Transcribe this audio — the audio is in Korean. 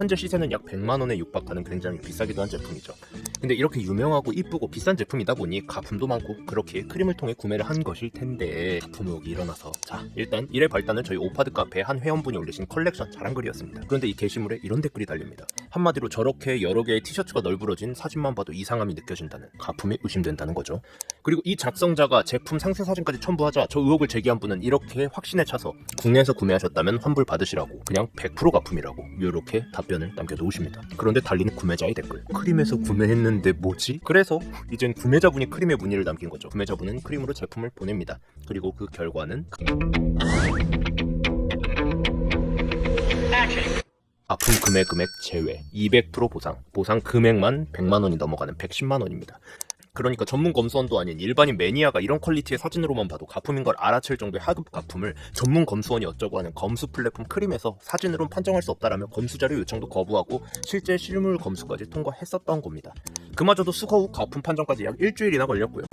현재 시세는 약 100만 원에 육박하는 굉장히 비싸기도 한 제품이죠. 근데 이렇게 유명하고 이쁘고 비싼 제품이다 보니 가품도 많고 그렇게 크림을 통해 구매를 한 것일 텐데 가품 의혹이 일어나서 자 일단 이래 발단은 저희 오파드 카페 한 회원분이 올리신 컬렉션 자랑글이었습니다. 그런데 이 게시물에 이런 댓글이 달립니다. 한마디로 저렇게 여러 개의 티셔츠가 널브러진 사진만 봐도 이상함이 느껴진다는 가품이 의심된다는 거죠. 그리고 이 작성자가 제품 상세 사진까지 첨부하자 저 의혹을 제기한 분은 이렇게 확신에 차서 국내에서 구매하셨다면 환불 받으시라고 그냥 100% 가품이라고 이렇게 답변을 남겨놓으십니다. 그런데 달리는 구매자의 댓글 크림에서 구매했는 데 뭐지? 그래서 이젠 구매자분이 크림에 문의를 남긴 거죠. 구매자분은 크림으로 제품을 보냅니다. 그리고 그 결과는 아품 금액 금액 제외 200% 보상 보상 금액만 100만 원이 넘어가는 110만 원입니다. 그러니까 전문 검수원도 아닌 일반인 매니아가 이런 퀄리티의 사진으로만 봐도 가품인 걸 알아챌 정도의 하급 가품을 전문 검수원이 어쩌고 하는 검수 플랫폼 크림에서 사진으로는 판정할 수 없다라며 검수 자료 요청도 거부하고 실제 실물 검수까지 통과했었던 겁니다. 그마저도 수거 후 가품 판정까지 약 일주일이나 걸렸고요.